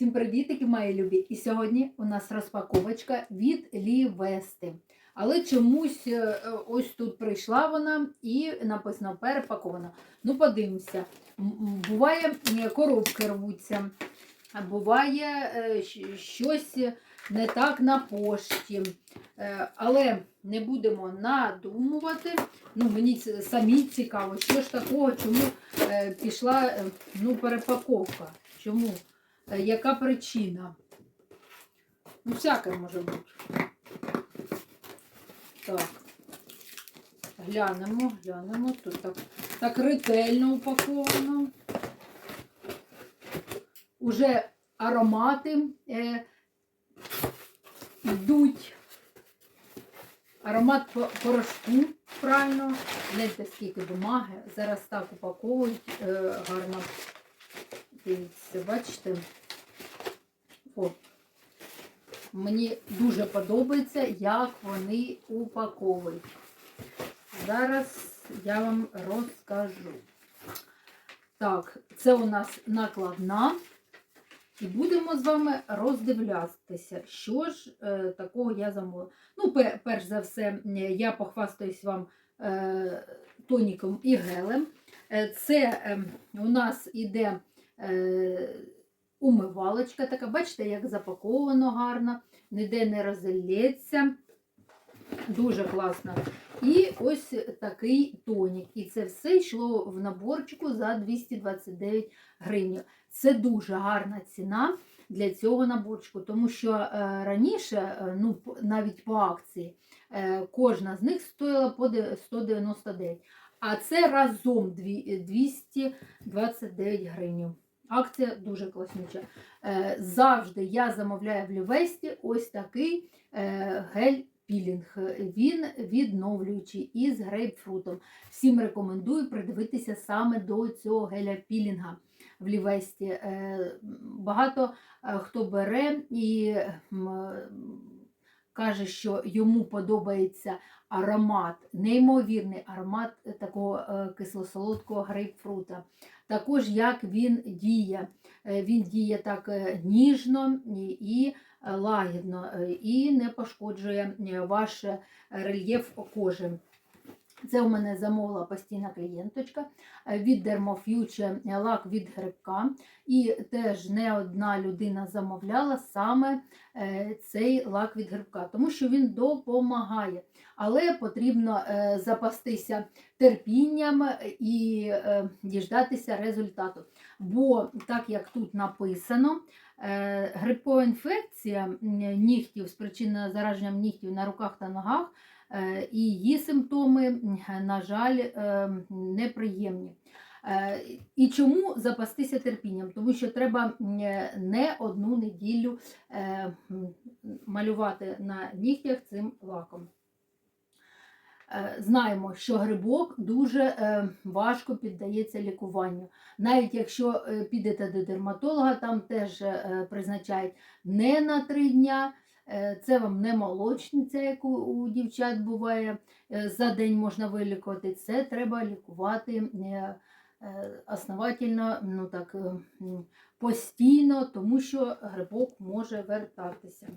Всім привітики, мої любі! І сьогодні у нас розпаковочка від Лівести. Але чомусь е, ось тут прийшла вона і написано перепакована. Ну, подивимося. Буває, коробки рвуться, буває е, щось не так на пошті. Е, Але не будемо надумувати. Ну, мені самі цікаво, що ж такого, чому пішла ну, перепаковка. Чому? Е, Яка причина? Ну, всяке може бути. Так. Глянемо, глянемо. Тут так, так ретельно упаковано. Уже аромати е, йдуть. Аромат порошку, правильно. Гляньте, скільки бумаги. Зараз так упаковують е, гарно. Дивіться, бачите? О. Мені дуже подобається, як вони упаковують. Зараз я вам розкажу. Так, це у нас накладна. І будемо з вами роздивлятися, що ж е, такого я замовила. Ну, пе- перш за все, е, я похвастаюсь вам е, тоніком і гелем. Е, це е, у нас іде е, умивалочка така, бачите, як запаковано гарно, ніде не розілється. Дуже класно. І ось такий тонік. І це все йшло в наборчику за 229 гривень. Це дуже гарна ціна для цього наборчику, тому що е, раніше, е, ну, навіть по акції, е, кожна з них стоїла по де- 199. А це разом дві- 229 гривень. Акція дуже класнюча. Е, Завжди я замовляю в Лівесті ось такий е, гель-пілінг. Він відновлюючий із грейпфрутом. Всім рекомендую придивитися саме до цього геля-пілінга в Лівесті. Е, Багато хто бере і каже, що йому подобається аромат, неймовірний аромат такого кисло-солодкого грейпфрута. Також як він діє. Е, Він діє так е, ніжно і, лагідно, е, і не пошкоджує ваш рельєф кожи. Це у мене замовила постійна клієнточка е, від Dermofuture лак від грибка. І теж не одна людина замовляла саме е, цей лак від грибка, тому що він допомагає. Але потрібно е, запастися терпінням і діждатися результату. Бо, так як тут написано, грибкова інфекція нігтів, спричинена зараженням нігтів на руках та ногах, і її симптоми, на жаль, е, неприємні. Е, І чому запастися терпінням? Тому що треба не одну неділю е, малювати на нігтях цим лаком. Е, Знаємо, що грибок дуже е, важко піддається лікуванню. Навіть якщо е, підете до дерматолога, там теж е, призначають не на три дня. Е, Це вам не молочниця, як у, дівчат буває, е, за день можна вилікувати. Це треба лікувати е, основательно, ну так, постійно, тому що грибок може вертатися.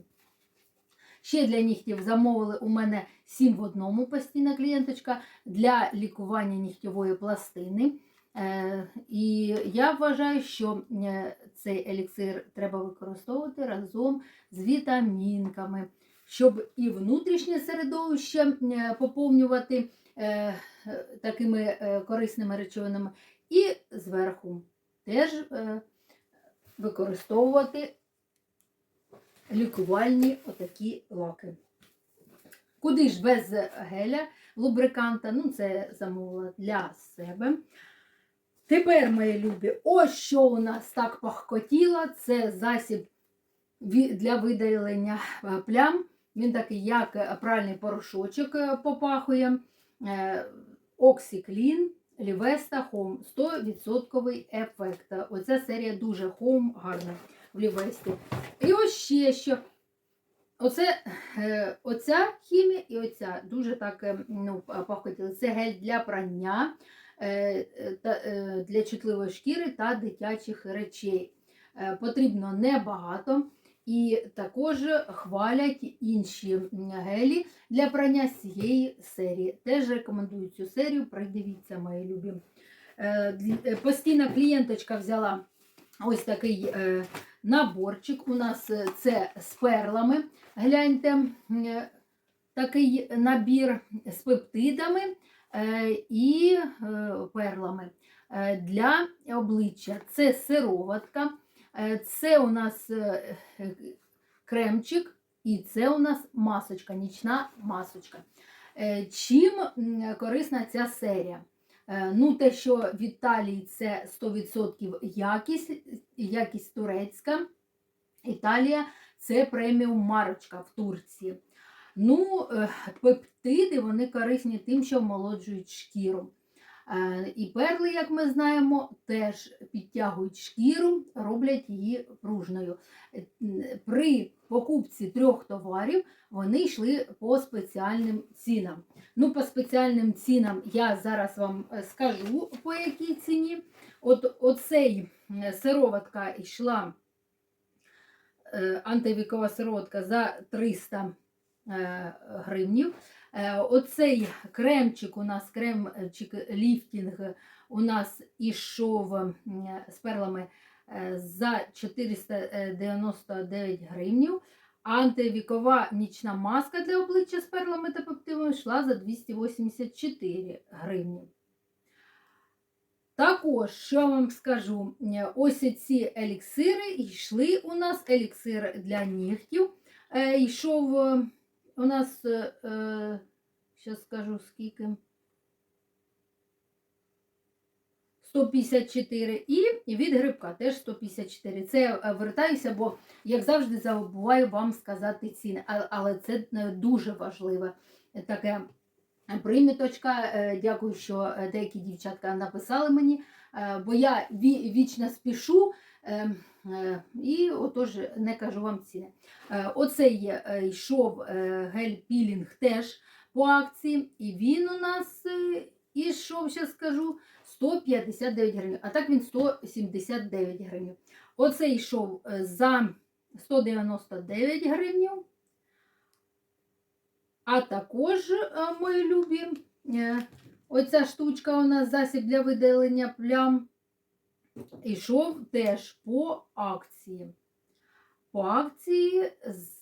Ще для нігтів замовили у мене 7 в одному постійна клієнточка для лікування нігтєвої пластини. Е, І я вважаю, що е, цей еліксир треба використовувати разом з вітамінками, щоб і внутрішнє середовище е, поповнювати такими корисними речовинами, і зверху теж використовувати лікувальні отакі лаки. Куди ж без геля лубриканта? Ну, це замовила для себе. Тепер, мої любі, ось що у нас так пахкотіло. Це засіб для видалення е, плям. Він такий, як е, пральний порошочок е, попахує. Оксіклін, Лівеста Home. 100% ефект. Оця серія дуже Home гарна в Лівесті. І ось ще що. Оце, оця хімія і оця дуже так ну, пахкотіли. Це гель для прання, для чутливої шкіри та дитячих речей. Е, Потрібно небагато. І також хвалять інші гелі для прання цієї серії. Теж рекомендую цю серію, придивіться, мої любі. Е, е, Постійна клієнточка взяла ось такий е, наборчик. У нас е, це з перлами. Гляньте, е, такий набір з пептидами е, і е, перлами е, для обличчя. Це сироватка, е, це у нас е, е, кремчик, і це у нас масочка, нічна масочка. Е, Чим корисна ця серія? Е, Ну, те, що в Італії це 100% якість, якість турецька. Італія це преміум марочка в Турції. Ну, е, пептиди вони корисні тим, що омолоджують шкіру. Е, І перли, як ми знаємо, теж підтягують шкіру, роблять її пружною. Е, При покупці трьох товарів вони йшли по спеціальним цінам. Ну, по спеціальним цінам я зараз вам е, скажу, по якій ціні. От оцей сироватка йшла антивікова сироватка за 300 е, гривнів. Е, Оцей кремчик у нас, кремчик ліфтінг у нас ішов з перлами е, за 499 гривнів. Антивікова нічна маска для обличчя з перлами та пептидами йшла за 284 гривні. Також, що я вам скажу, е, ось ці еліксири йшли у нас еліксир для нігтів. Йшов у нас, зараз скажу скільки. 154 і від грибка теж 154. Це я е, вертаюся, бо, як завжди, забуваю вам сказати ціни. Але це е, дуже важливе таке приміточка. Е, Дякую, що е, деякі дівчатка написали мені, е, бо я вічно спішу. Е, е, І отож не кажу вам ціни. Е, Оцей е, йшов гель-пілінг теж по акції, і він у нас ішов, зараз скажу, 159 гривень, а так він 179 гривень. Оцей йшов за 199 гривень. А також, мої любі, оця штучка у нас засіб для видалення плям. Ішов теж по акції. По акції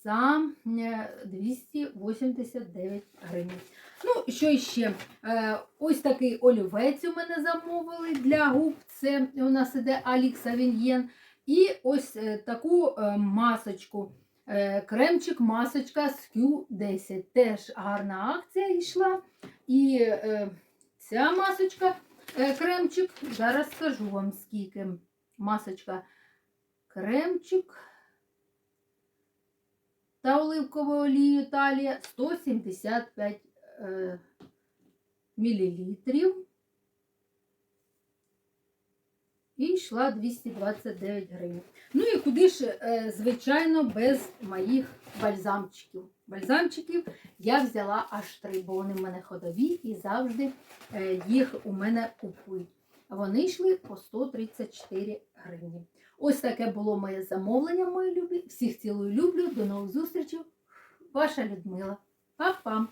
за е, 289 гривень. Ну, що ще? Е, Ось такий олівець у мене замовили для губ. Це у нас іде Алік Савіньєн. І ось е, таку е, масочку. Е, Кремчик, масочка з Q10. Теж гарна акція йшла. І е, ця масочка, е, кремчик, зараз скажу вам скільки. Масочка, кремчик та оливковою олією талія 175 е, мілілітрів. І йшла 229 гривень. Ну і куди ж, е, звичайно, без моїх бальзамчиків. Бальзамчиків я взяла аж три, бо вони в мене ходові і завжди е, їх у мене купують. Вони йшли по 134 гривні. Ось таке було моє замовлення, мої любі. Всіх цілую люблю. До нових зустрічей. Ваша Людмила. Па-пам!